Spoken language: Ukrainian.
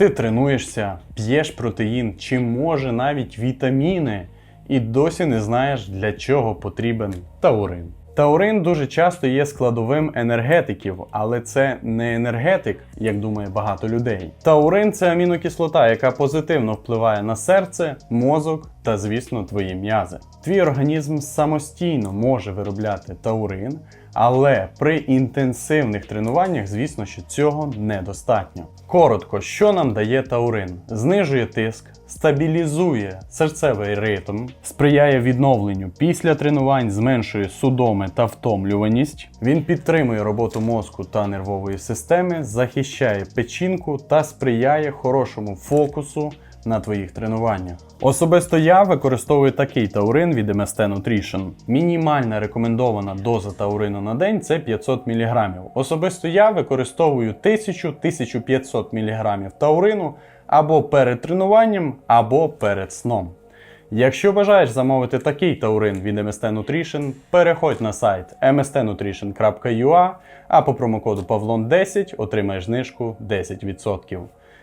Ти тренуєшся, п'єш протеїн чи може навіть вітаміни, і досі не знаєш, для чого потрібен таурин. Таурин дуже часто є складовим енергетиків, але це не енергетик, як думає багато людей. Таурин це амінокислота, яка позитивно впливає на серце, мозок та, звісно, твої м'язи. Твій організм самостійно може виробляти таурин, але при інтенсивних тренуваннях, звісно, що цього недостатньо. Коротко, що нам дає таурин? Знижує тиск, стабілізує серцевий ритм, сприяє відновленню після тренувань, зменшує судоми та втомлюваність. Він підтримує роботу мозку та нервової системи, захищає печінку та сприяє хорошому фокусу на твоїх тренуваннях. Особисто я використовую такий таурин від MST Nutrition. Мінімальна рекомендована доза таурину на день це 500 мг. Особисто я використовую 1000-1500 мг таурину або перед тренуванням, або перед сном. Якщо бажаєш замовити такий таурин від MST Nutrition, переходь на сайт mstnutrition.ua, а по промокоду Pavlon10 отримаєш знижку 10%.